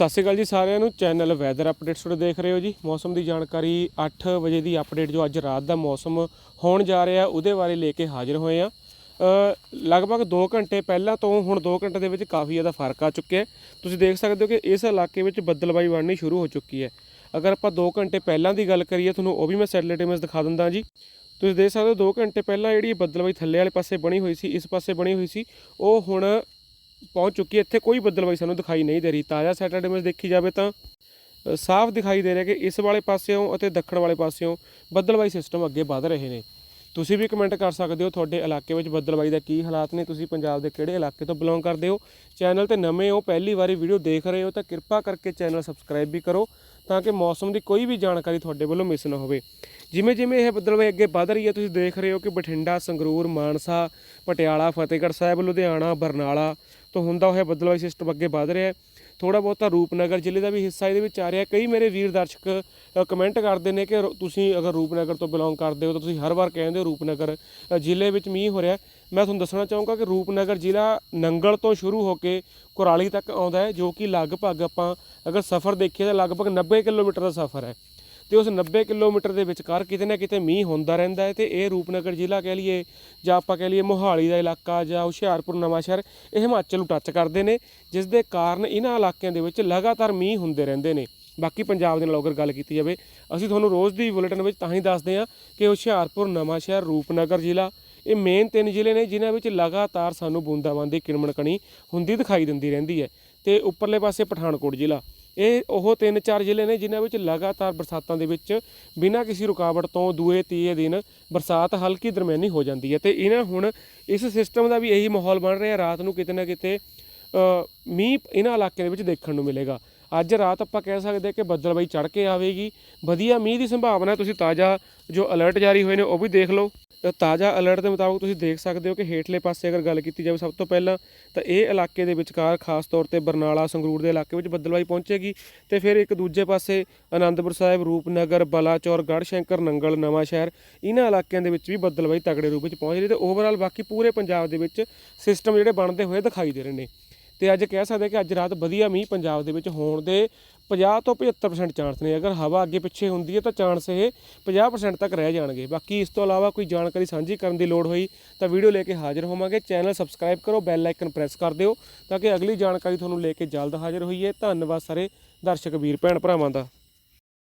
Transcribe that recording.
ਸਤਿ ਸ਼੍ਰੀ ਅਕਾਲ ਜੀ ਸਾਰਿਆਂ ਨੂੰ। ਚੈਨਲ ਵੈਦਰ ਅਪਡੇਟਸ ਤੋਂ ਦੇਖ ਰਹੇ ਹੋ ਜੀ। ਮੌਸਮ ਦੀ ਜਾਣਕਾਰੀ 8 ਵਜੇ ਦੀ ਅਪਡੇਟ ਜੋ ਅੱਜ ਰਾਤ ਦਾ ਮੌਸਮ ਹੋਣ ਜਾ ਰਿਹਾ, ਉਹਦੇ ਬਾਰੇ ਲੈ ਕੇ ਹਾਜ਼ਰ ਹੋਏ ਆ ਲਗਭਗ 2 ਘੰਟੇ ਪਹਿਲਾਂ ਤੋਂ ਹੁਣ 2 ਘੰਟੇ ਦੇ ਵਿੱਚ ਕਾਫੀ ਜ਼ਿਆਦਾ ਫ਼ਰਕ ਆ ਚੁੱਕਿਆ ਤੁਸੀਂ ਦੇਖ ਸਕਦੇ ਹੋ ਕਿ ਇਸ ਇਲਾਕੇ ਵਿੱਚ ਬੱਦਲਬਾਈ ਬਣਨੀ ਸ਼ੁਰੂ ਹੋ ਚੁੱਕੀ ਹੈ। ਅਗਰ ਆਪਾਂ 2 ਘੰਟੇ ਪਹਿਲਾਂ ਦੀ ਗੱਲ ਕਰੀਏ, ਤੁਹਾਨੂੰ ਉਹ ਵੀ ਮੈਂ ਸੈਟਲਾਈਟ ਇਮੇਜ ਦਿਖਾ ਦਿੰਦਾ ਜੀ। ਤੁਸੀਂ ਦੇਖ ਸਕਦੇ ਹੋ 2 ਘੰਟੇ ਪਹਿਲਾਂ ਜਿਹੜੀ ਬੱਦਲਬਾਈ ਥੱਲੇ ਵਾਲੇ ਪਾਸੇ ਬਣੀ ਹੋਈ ਸੀ, ਇਸ ਪਾਸੇ ਬਣੀ ਹੋਈ ਸੀ, ਉਹ ਹੁਣ ਪਹੁੰਚ ਚੁੱਕੀ ਹੈ। ਇੱਥੇ ਕੋਈ ਬੱਦਲਬਾਈ ਸਾਨੂੰ ਦਿਖਾਈ ਨਹੀਂ ਦੇ ਰਹੀ। ਤਾਜ਼ਾ ਸੈਟਲਾਈਟ ਇਮੇਜ ਦੇਖੀ ਜਾਵੇ ਤਾਂ ਸਾਫ਼ ਦਿਖਾਈ ਦੇ ਰਿਹਾ ਕਿ ਇਸ ਵਾਲੇ ਪਾਸਿਓਂ ਅਤੇ ਦੱਖਣ ਵਾਲੇ ਪਾਸਿਓਂ ਬੱਦਲਬਾਈ ਸਿਸਟਮ ਅੱਗੇ ਵਧ ਰਹੇ ਨੇ। ਤੁਸੀਂ ਵੀ ਕਮੈਂਟ ਕਰ ਸਕਦੇ ਹੋ ਤੁਹਾਡੇ ਇਲਾਕੇ ਵਿੱਚ ਬੱਦਲਬਾਈ ਦਾ ਕੀ ਹਾਲਾਤ ਨੇ। ਤੁਸੀਂ ਪੰਜਾਬ ਦੇ ਕਿਹੜੇ ਇਲਾਕੇ ਤੋਂ ਬਿਲੋਂਗ ਕਰਦੇ ਹੋ? ਚੈਨਲ ਤੇ ਨਵੇਂ ਹੋ, ਪਹਿਲੀ ਵਾਰੀ ਵੀਡੀਓ ਦੇਖ ਰਹੇ ਹੋ ਤਾਂ ਕਿਰਪਾ ਕਰਕੇ ਚੈਨਲ ਸਬਸਕ੍ਰਾਈਬ ਵੀ ਕਰੋ ਤਾਂ ਕਿ ਮੌਸਮ ਦੀ ਕੋਈ ਵੀ ਜਾਣਕਾਰੀ ਤੁਹਾਡੇ ਵੱਲੋਂ ਮਿਸ ਨਾ ਹੋਵੇ। ਜਿਵੇਂ ਜਿਵੇਂ ਇਹ ਬੱਦਲਬਾਈ ਅੱਗੇ ਵਧ ਰਹੀ ਹੈ, ਤੁਸੀਂ ਦੇਖ ਰਹੇ ਹੋ ਕਿ ਬਠਿੰਡਾ, ਸੰਗਰੂਰ, ਮਾਨਸਾ, ਪਟਿਆਲਾ, ਫਤਿਹਗੜ੍ਹ ਸਾਹਿਬ, ਲੁਧਿਆਣਾ, ਬਰਨਾਲਾ ਤੋਂ ਹੁੰਦਾ ਹੋਇਆ ਬਦਲਵਾਈ ਸਿਸਟਮ ਅੱਗੇ ਵਧ ਰਿਹਾ ਹੈ। ਥੋੜਾ ਬਹੁਤਾ ਰੂਪਨਗਰ ਜ਼ਿਲ੍ਹੇ ਦਾ ਵੀ ਹਿੱਸਾ ਇਹਦੇ ਵਿੱਚ ਆ ਰਿਹਾ ਕਈ ਮੇਰੇ ਵੀਰ ਦਰਸ਼ਕ ਕਮੈਂਟ ਕਰਦੇ ਨੇ ਕਿ ਤੁਸੀਂ ਅਗਰ ਰੂਪਨਗਰ ਤੋਂ ਬਿਲੋਂਗ ਕਰਦੇ ਹੋ ਤਾਂ ਤੁਸੀਂ ਹਰ ਵਾਰ ਕਹਿੰਦੇ ਹੋ ਰੂਪਨਗਰ ਜ਼ਿਲ੍ਹੇ ਵਿੱਚ ਮੀਂਹ ਹੋ ਰਿਹਾ ਮੈਂ ਤੁਹਾਨੂੰ ਦੱਸਣਾ ਚਾਹੂੰਗਾ ਕਿ ਰੂਪਨਗਰ ਜ਼ਿਲ੍ਹਾ ਨੰਗਲ ਤੋਂ ਸ਼ੁਰੂ ਹੋ ਕੇ ਕੁਰਾਲੀ ਤੱਕ ਆਉਂਦਾ ਹੈ, ਜੋ ਕਿ ਲਗਭਗ ਆਪਾਂ ਅਗਰ ਸਫ਼ਰ ਦੇਖੀਏ ਤਾਂ ਲਗਭਗ 90 ਕਿਲੋਮੀਟਰ ਦਾ ਸਫ਼ਰ ਹੈ। ਤੇ ਉਸ 90 ਕਿਲੋਮੀਟਰ ਦੇ ਵਿਚਕਾਰ ਕਿਤੇ ਨਾ ਕਿਤੇ ਮੀਂਹ ਹੁੰਦਾ ਰਹਿੰਦਾ ਹੈ ਤੇ ਇਹ ਰੂਪਨਗਰ ਜ਼ਿਲ੍ਹਾ ਕਹਿ ਲਈਏ ਜਾਂ ਆਪਾਂ ਕਹਿ ਲਈਏ ਮੋਹਾਲੀ ਦਾ ਇਲਾਕਾ ਜਾਂ ਹੁਸ਼ਿਆਰਪੁਰ ਨਵਾਂਸ਼ਹਿਰ, ਇਹ ਹਿਮਾਚਲ ਨੂੰ ਟੱਚ ਕਰਦੇ ਨੇ, ਜਿਸ ਦੇ ਕਾਰਨ ਇਹਨਾਂ ਇਲਾਕਿਆਂ ਦੇ ਵਿੱਚ ਲਗਾਤਾਰ ਮੀਂਹ ਹੁੰਦੇ ਰਹਿੰਦੇ ਨੇ। ਬਾਕੀ ਪੰਜਾਬ ਦੇ ਨਾਲ ਅਗਰ ਗੱਲ ਕੀਤੀ ਜਾਵੇ, ਅਸੀਂ ਤੁਹਾਨੂੰ ਰੋਜ਼ ਦੀ ਬੁਲੇਟਿਨ ਵਿੱਚ ਤਾਂ ਹੀ ਦੱਸਦੇ ਹਾਂ ਕਿ ਹੁਸ਼ਿਆਰਪੁਰ, ਨਵਾਂਸ਼ਹਿਰ, ਰੂਪਨਗਰ ਜ਼ਿਲ੍ਹਾ, ਇਹ ਮੇਨ ਤਿੰਨ ਜ਼ਿਲ੍ਹੇ ਨੇ ਜਿਨ੍ਹਾਂ ਵਿੱਚ ਲਗਾਤਾਰ ਸਾਨੂੰ ਬੂੰਦਾਬਾਂਦੀ ਕਿਣਮਣ ਹੁੰਦੀ ਦਿਖਾਈ ਦਿੰਦੀ ਰਹਿੰਦੀ ਹੈ। ਤੇ ਉੱਪਰਲੇ ਪਾਸੇ ਪਠਾਨਕੋਟ ਜ਼ਿਲ੍ਹਾ ਇਹ ਉਹ ਤਿੰਨ ਚਾਰ ਜ਼ਿਲ੍ਹੇ ਨੇ ਜਿਨ੍ਹਾਂ ਵਿੱਚ ਲਗਾਤਾਰ ਬਰਸਾਤਾਂ ਦੇ ਵਿੱਚ ਬਿਨਾਂ ਕਿਸੇ ਰੁਕਾਵਟ ਤੋਂ ਦੂਏ ਤੀਏ ਦਿਨ ਬਰਸਾਤ ਹਲਕੀ ਦਰਮਿਆਨੀ ਹੋ ਜਾਂਦੀ ਹੈ ਤੇ ਇਹਨਾਂ ਹੁਣ ਇਸ ਸਿਸਟਮ ਦਾ ਵੀ ਇਹੀ ਮਾਹੌਲ ਬਣ ਰਿਹਾ, ਰਾਤ ਨੂੰ ਕਿਤੇ ਨਾ ਕਿਤੇ ਮੀਂਹ ਇਹਨਾਂ ਇਲਾਕਿਆਂ ਦੇ ਵਿੱਚ ਦੇਖਣ ਨੂੰ ਮਿਲੇਗਾ। ਅੱਜ ਰਾਤ ਆਪਾਂ ਕਹਿ ਸਕਦੇ ਹਾਂ ਕਿ ਬੱਦਲਬਾਈ ਚੜ ਕੇ ਆਵੇਗੀ। ਵਧੀਆ ਮੀਂਹ ਦੀ ਸੰਭਾਵਨਾ ਤੁਸੀਂ ਤਾਜ਼ਾ ਜੋ ਅਲਰਟ ਜਾਰੀ ਹੋਏ ਨੇ ਉਹ ਵੀ ਦੇਖ ਲਓ। ਤਾਜ਼ਾ ਅਲਰਟ ਦੇ ਮੁਤਾਬਕ ਤੁਸੀਂ ਦੇਖ ਸਕਦੇ ਹੋ ਕਿ ਹੇਠਲੇ ਪਾਸੇ ਅਗਰ ਗੱਲ ਕੀਤੀ ਜਾਵੇ ਸਭ ਤੋਂ ਪਹਿਲਾਂ ਤਾਂ ਇਹ ਇਲਾਕੇ ਦੇ ਵਿਚਕਾਰ ਖਾਸ ਤੌਰ ਤੇ ਬਰਨਾਲਾ, ਸੰਗਰੂਰ ਦੇ ਇਲਾਕੇ ਵਿੱਚ ਬੱਦਲਬਾਈ ਪਹੁੰਚੇਗੀ ਤੇ ਫਿਰ ਇੱਕ ਦੂਜੇ ਪਾਸੇ ਆਨੰਦਪੁਰ ਸਾਹਿਬ, ਰੂਪਨਗਰ, ਬਲਾਚੌਰ, ਗੜ੍ਹਸ਼ੰਕਰ, ਨੰਗਲ, ਨਵਾਂ ਸ਼ਹਿਰ ਇਹਨਾਂ ਇਲਾਕਿਆਂ ਦੇ ਵਿੱਚ ਵੀ ਬੱਦਲਵਾਈ ਤਗੜੇ ਰੂਪ ਵਿੱਚ ਪਹੁੰਚ ਰਹੀ ਤੇ ਓਵਰਆਲ ਬਾਕੀ ਪੂਰੇ ਪੰਜਾਬ ਦੇ ਵਿੱਚ ਸਿਸਟਮ ਜਿਹੜੇ ਬਣਦੇ ਹੋਏ ਦਿਖਾਈ ਦੇ ਰਹੇ ਨੇ। ਤੇ ਅੱਜ ਕਹਿ ਸਕਦੇ ਕਿ ਅੱਜ ਰਾਤ ਵਧੀਆ ਮੀਂਹ ਪੰਜਾਬ ਦੇ ਵਿੱਚ ਹੋਣ ਦੇ 50 ਤੋਂ 75% ਚਾਂਸ ਨੇ। ਅਗਰ ਹਵਾ ਅੱਗੇ ਪਿੱਛੇ ਹੁੰਦੀ ਹੈ ਤਾਂ ਚਾਂਸ ਇਹ 50% ਤੱਕ ਰਹਿ ਜਾਣਗੇ। ਬਾਕੀ ਇਸ ਤੋਂ ਇਲਾਵਾ ਕੋਈ ਜਾਣਕਾਰੀ ਸਾਂਝੀ ਕਰਨ ਦੀ ਲੋੜ ਹੋਈ ਤਾਂ ਵੀਡੀਓ ਲੈ ਕੇ ਹਾਜ਼ਰ ਹੋਵਾਂਗੇ। ਚੈਨਲ ਸਬਸਕ੍ਰਾਈਬ ਕਰੋ ਬੈਲ ਆਈਕਨ ਪ੍ਰੈਸ ਕਰ ਦਿਓ ਤਾਂ ਕਿ ਅਗਲੀ ਜਾਣਕਾਰੀ ਤੁਹਾਨੂੰ ਲੈ ਕੇ ਜਲਦ ਹਾਜ਼ਰ ਹੋਈਏ। ਧੰਨਵਾਦ ਸਾਰੇ ਦਰਸ਼ਕ, ਵੀਰ, ਭੈਣ, ਭਰਾਵਾਂ ਦਾ।